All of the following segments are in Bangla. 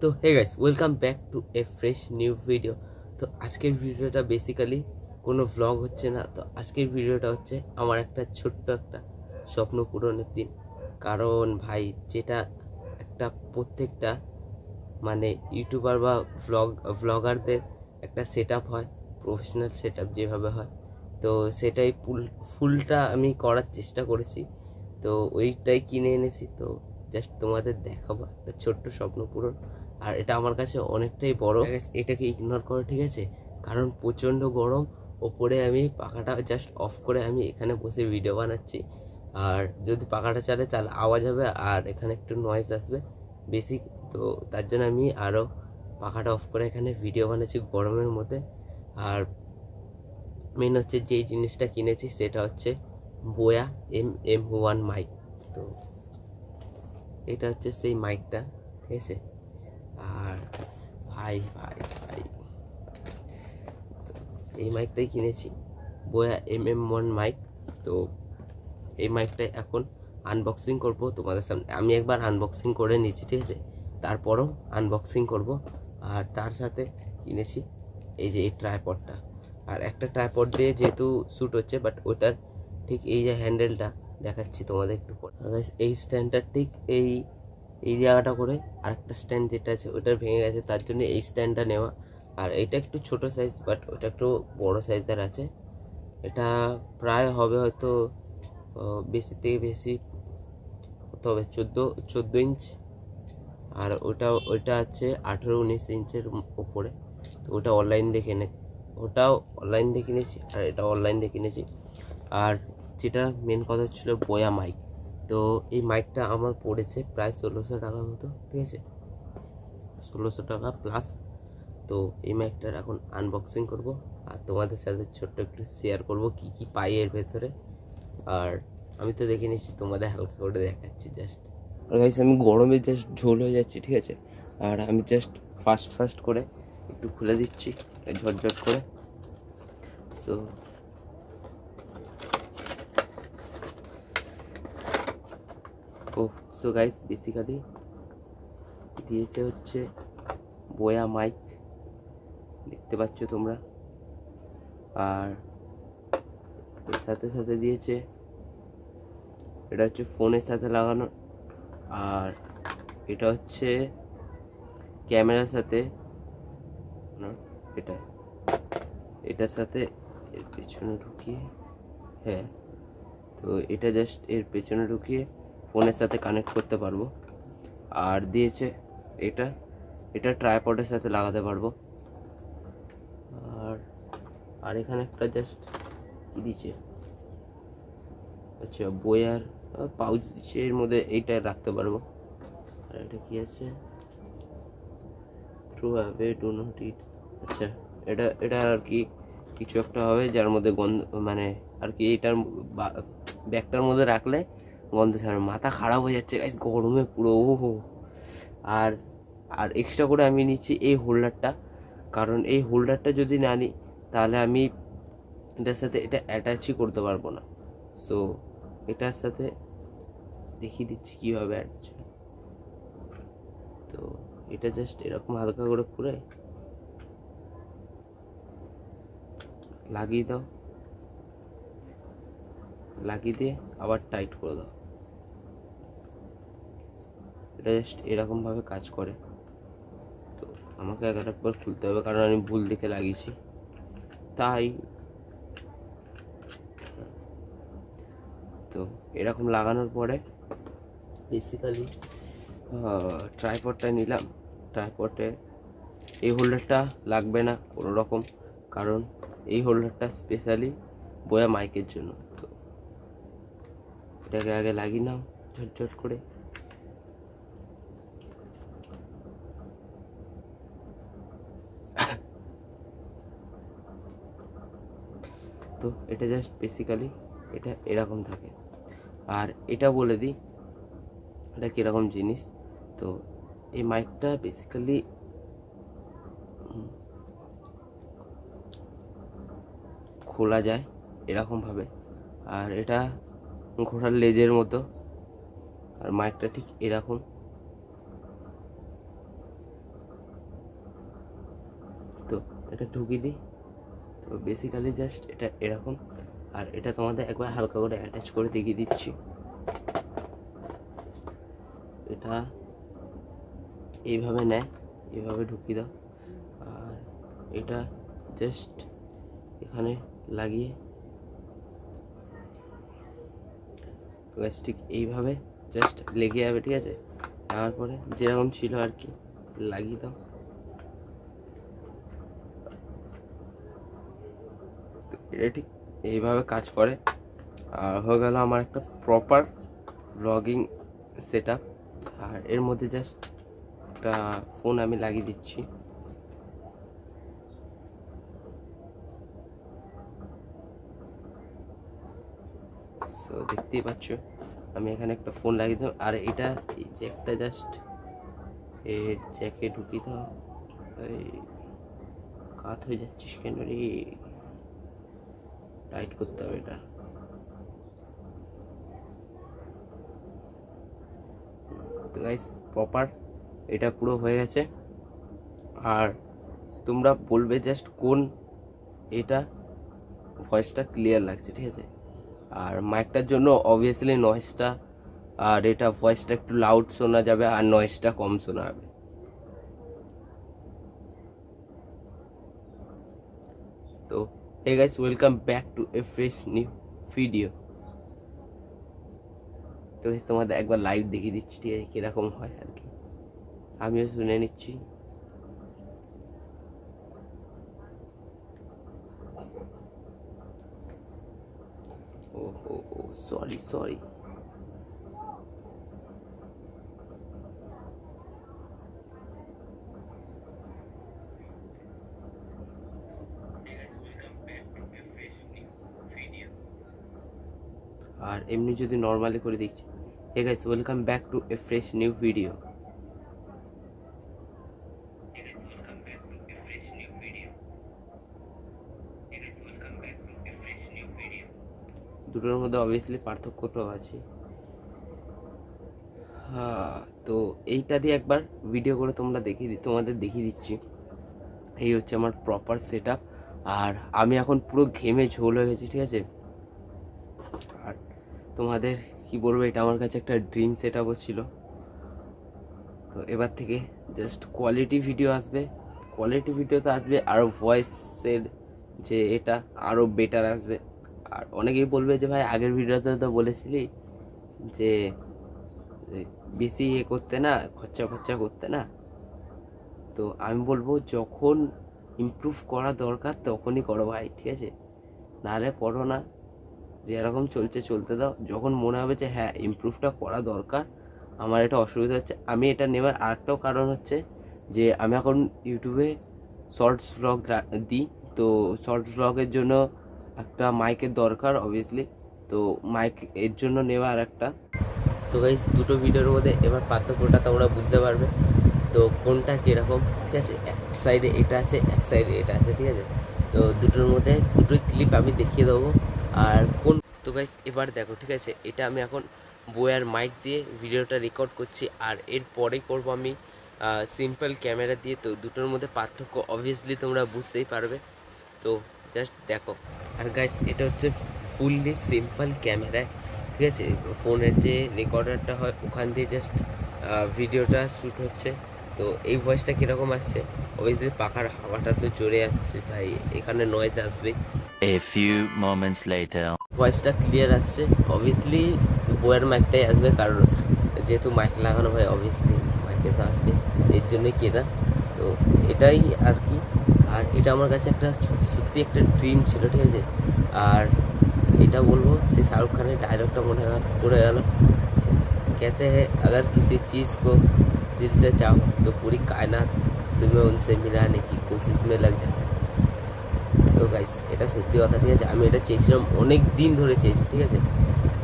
তো hey guys welcome back to a fresh new video তো, আজকের ভিডিওটা বেসিক্যালি কোনো ভ্লগ হচ্ছে না। তো, আজকের ভিডিওটা হচ্ছে আমার একটা ছোট্ট একটা স্বপ্ন পূরণের দিন। কারণ ভাই, যেটা একটা প্রত্যেকটা মানে ইউটিউবার বা ভ্লগ ভ্লগারদের একটা সেট হয় প্রফেশনাল সেট যেভাবে হয়। তো, সেটাই ফুল ফুলটা আমি করার চেষ্টা করেছি। তো, ওইটাই কিনে এনেছি। তো জাস্ট তোমাদের দেখাবো একটা ছোট্ট স্বপ্ন পূরণ। আর এটা আমার কাছে অনেকটাই বড়। এটাকে ইগনোর করো, ঠিক আছে? কারণ প্রচণ্ড গরম, ওপরে আমি পাখাটা জাস্ট অফ করে আমি এখানে বসে ভিডিও বানাচ্ছি। আর যদি পাখাটা চালে তাহলে আওয়াজ হবে আর এখানে একটু নয়েজ আসবে বেশি তো তার জন্য আমি আরও পাখাটা অফ করে এখানে ভিডিও বানাচ্ছি গরমের মধ্যে। আর মেন হচ্ছে যেই জিনিসটা কিনেছি সেটা হচ্ছে Boya M M one mic তো এটা হচ্ছে সেই মাইকটা ঠিক আছে? ভাই ভাই ভাই। এই মাইকটাই কিনেছি। Boya M M one mic তো এই মাইকটা এখন আনবক্সিং করব তোমাদের সামনে। আমি একবার আনবক্সিং করে নিয়েছি, ঠিক আছে? তারপরও আনবক্সিং করব। আর তার সাথে কিনেছি এই যে এই ট্রাইপডটা আর একটা ট্রাইপড দিয়ে যেহেতু শ্যুট হচ্ছে বাট ওটার ঠিক এই যে হ্যান্ডেলটা দেখাচ্ছি তোমাদের একটু এই স্ট্যান্ডটা ঠিক এই এই জায়গাটা করে আরেকটা স্ট্যান্ড যেটা আছে, ওটা ভেঙে গেছে, তার জন্য এই স্ট্যান্ডটা নেওয়া। আর এটা একটু ছোট সাইজ বাট ওটা একটু বড় সাইজের আছে। এটা প্রায় হবে হয়তো বেশি থেকে বেশি কত হবে, চোদ্দ চোদ্দ ইঞ্চ আর ওটা ওইটা আছে আঠেরো উনিশ ইঞ্চের উপরে। তো ওটা অনলাইন দেখে নে, ওটাও অনলাইন দেখে নিয়েছি, আর এটা অনলাইন দেখে নিয়েছি। আর যেটা মেন কথা ছিল বয়া মাইক তো এই মাইকটা আমার পড়েছে প্রায় ষোলোশো টাকার মতো, ঠিক আছে? ষোলোশো টাকা প্লাস তো এই মাইকটার এখন আনবক্সিং করব আর তোমাদের সাথে ছোট্ট একটু শেয়ার করব কি কি পাই এর ভেতরে। আর আমি তো দেখে নিচ্ছি তোমাদের হালকা করে দেখাচ্ছি জাস্ট আর গাইস আমি গরমে জাস্ট ঝোল হয়ে যাচ্ছি, ঠিক আছে? আর আমি জাস্ট ফাস্ট ফাস্ট করে একটু খুলে দিচ্ছি, ঝটঝট করে। তো ও সো গাইস বেসিক্যালি দিয়েছে হচ্ছে বয়া মাইক দেখতে পাচ্ছ তোমরা। আর এর সাথে সাথে দিয়েছে, এটা হচ্ছে ফোনের সাথে লাগানো। আর এটা হচ্ছে ক্যামেরার সাথে এটা এটার সাথে এর পেছনে ঢুকিয়ে হ্যাঁ তো এটা জাস্ট এর পেছনে ঢুকিয়ে ফোনের সাথে কানেক্ট করতে পারব। আর দিয়েছে এটা এটা ট্রাইপডের সাথে লাগাতে পারব। আর আর এখানে একটা জাস্ট কি দিচ্ছে আচ্ছা বইয়ার পাউচ দিচ্ছে মধ্যে এইটা রাখতে পারব। আর এটা কি আছে? True have do not it আচ্ছা এটা এটা আর কি কিছু একটা হবে, যার মধ্যে গন্ধ মানে আর কি এটার ব্যাগটার মধ্যে রাখলে গন্ধ ছাড়বে মাথা খারাপ হয়ে যাচ্ছে গাইস গরমে পুরো, ওহো। আর আর এক্সট্রা করে আমি নিচ্ছি এই হোল্ডারটা কারণ এই হোল্ডারটা যদি না নিই, তাহলে আমি এটার সাথে এটা অ্যাটাচই করতে পারব না। সো এটার সাথে দেখিয়ে দিচ্ছি কীভাবে অ্যাটাচ তো, এটা জাস্ট এরকম হালকা করে পুরে লাগিয়ে দাও। লাগিয়ে দিয়ে আবার টাইট করে দাও। এটা জাস্ট এরকমভাবে কাজ করে। তো আমাকে এক একবার খুলতে হবে, কারণ আমি ভুল দেখে লাগিয়েছি। তাই তো এরকম লাগানোর পরে বেসিক্যালি ট্রাইপডটা নিলাম। ট্রাইপডে এই হোল্ডারটা লাগবে না কোনো রকম কারণ এই হোল্ডারটা স্পেশালি বয়া মাইকের জন্য। তো এটাকে আগে লাগিয়ে নাও, ঝটঝট করে। তো এটা জাস্ট বেসিক্যালি এটা এরকম থাকে। আর এটা বলে দিই, এটা কীরকম জিনিস? তো এই মাইকটা বেসিক্যালি খোলা যায় এরকমভাবে আর এটা ঘোড়ার লেজের মতো। আর মাইকটা ঠিক এরকম। তো এটা ঢুকিয়ে দিই। তো বেসিক্যালি জাস্ট এটা এরকম। আর এটা তোমাদের একবার হালকা করে অ্যাটাচ করে দেখিয়ে দিচ্ছি। এটা এইভাবে নেয়, এইভাবে ঢুকিয়ে দাও। আর এটা জাস্ট এখানে লাগিয়ে গাছ ঠিক এইভাবে জাস্ট লেগে যাবে, ঠিক আছে? লাগার পরে যেরকম ছিল আর কি, লাগিয়ে দাও তো এটা ঠিক, এইভাবে কাজ করে। আর হয়ে গেল আমার একটা প্রপার ব্লগিং সেট আর এর মধ্যে জাস্ট একটা ফোন আমি লাগিয়ে দিচ্ছি। সো দেখতেই পাচ্ছ, আমি এখানে একটা ফোন লাগিয়ে দিলাম। আর এটা, এই জ্যাকটা জাস্ট এর জ্যাকে ঢুকিয়ে দাও। কাত হয়ে যাচ্ছিস কেন রে? টাইট করতে হবে এটা। গাইস প্রপার এটা পুরো হয়ে গেছে। আর তোমরা বলবে জাস্ট কোন এটা ভয়েসটা ক্লিয়ার লাগছে, ঠিক আছে? আর মাইকটার জন্য অবভিয়াসলি নয়েজটা আর এটা ভয়েসটা একটু লাউড শোনা যাবে আর নয়েজটা কম শোনা যাবে তো guys welcome back to a fresh new video তো তোমাদের একবার লাইভ দেখিয়ে দিচ্ছি, ঠিক আছে? কীরকম হয় আর কি। আমিও শুনে নিচ্ছি। ও ও সরি সরি আর এমনি যদি নর্মালি করে দিচ্ছি hey guys welcome back to a fresh new video দুটোর মধ্যে অবভিয়াসলি পার্থক্যটাও আছে। হ্যাঁ তো এইটা দিয়ে একবার ভিডিও করে তোমরা দেখিয়ে দি তোমাদের দেখিয়ে দিচ্ছি। এই হচ্ছে আমার প্রপার সেট আর আমি এখন পুরো ঘেমে ঝোল হয়ে গেছি, ঠিক আছে? তোমাদের, কি বলব, এটা আমার কাছে একটা ড্রিম সেট আপও ছিল। তো এবার থেকে জাস্ট কোয়ালিটি ভিডিও আসবে। কোয়ালিটি ভিডিও তো আসবে, আর ভয়েসের যে এটা আরও বেটার আসবে। আর অনেকেই বলবে যে, ভাই, আগের ভিডিওতে তো বলেছিলি যে বেশি ইয়ে করতে না, খরচা খরচা করতে না? তো আমি বলব, যখন ইমপ্রুভ করা দরকার, তখনই করো ভাই, ঠিক আছে? নাহলে করো না। যে এরকম চলছে, চলতে দাও। যখন মনে হবে যে হ্যাঁ ইমপ্রুভটা করা দরকার, আমার এটা অসুবিধা হচ্ছে। আমি এটা নেওয়ার আরেকটাও কারণ হচ্ছে যে, আমি এখন ইউটিউবে শর্টস ব্লগ দিই। তো শর্টস ব্লগের জন্য একটা মাইকের দরকার অবভিয়াসলি তো মাইক এর জন্য নেওয়া আর একটা তো গাইজ দুটো ভিডিওর মধ্যে এবার পার্থক্যটা তোমরা বুঝতে পারবে। তো কোনটা কীরকম, ঠিক আছে? এক সাইডে এটা আছে, এক সাইডে এটা আছে, ঠিক আছে? তো দুটোর মধ্যে দুটোই ক্লিপ আমি দেখিয়ে দেবো। আর কোন তো গাইস এবার দেখো, ঠিক আছে? এটা আমি এখন বইয়ার মাইক দিয়ে ভিডিওটা রেকর্ড করছি, আর এরপরে করব আমি সিম্পল ক্যামেরা দিয়ে। তো দুটোর মধ্যে পার্থক্য অবভিয়াসলি তোমরা বুঝতেই পারবে। তো জাস্ট দেখো। আর গাইস এটা হচ্ছে ফুললি সিম্পল ক্যামেরা ঠিক আছে? ফোনের যে রেকর্ডারটা হয়, ওখান দিয়ে জাস্ট ভিডিওটা শ্যুট হচ্ছে। তো এই ভয়েসটা কীরকম আসছে অবভিয়াসলি পাখার হাওয়াটা তো জোরে আসছে তাই এখানে নয়েজ আসবে A few moments later. ভয়েসটা ক্লিয়ার আসছে অবভিয়াসলি বইয়ের মাইকটাই আসবে কারণ যেহেতু মাইক লাগানো হয় অবভিয়াসলি মাইকে তো আসবে এর জন্যই কেনা তো এটাই আর কি আর এটা আমার কাছে একটা ছ- সত্যি একটা ড্রিম ছিল ঠিক আছে আর এটা বলবো সেই শাহরুখ খানের ডায়লগটা মনে হয়- পড়ে গেল कहते हैं अगर किसी चीज़ को दिल से चाहो तो पूरी कायनात तुम्हें उनसे मिलाने की कोशिश में लग जाता है তো গাইস এটা সত্যি কথা ঠিক আছে আমি এটা চেয়েছিলাম অনেক দিন ধরে চেয়েছি ঠিক আছে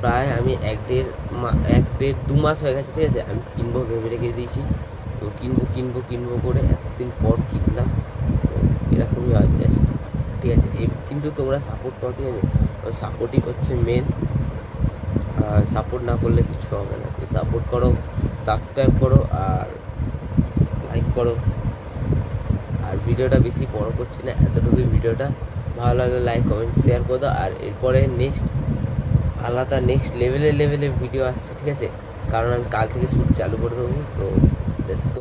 প্রায় আমি এক দেড় মা- এক দেড় দু মাস হয়ে গেছে ঠিক আছে আমি কিনবো ভেবে রেখে দিয়েছি তো কিনবো কিনবো কিনবো করে এতদিন পর কিনলাম তো এরকমই হয় জাস্ট ঠিক আছে এ- কিন্তু তোমরা সাপোর্ট করো ঠিক আছে সাপোর্টই হচ্ছে মেন সাপোর্ট না করলে কিছু হবে না। তো সাপোর্ট করো সাবস্ক্রাইব করো আর লাইক করো। আর ভিডিওটা বেশি বড় করছি না, এতটুকুই ভিডিওটা। ভালো লাগলে লাইক কমেন্ট শেয়ার করে দাও। আর এরপরে নেক্সট আলাদা নেক্সট লেভেলের লেভেলে ভিডিও আসছে, ঠিক আছে? কারণ আমি কাল থেকে শ্যুট চালু করে দেবো, তো.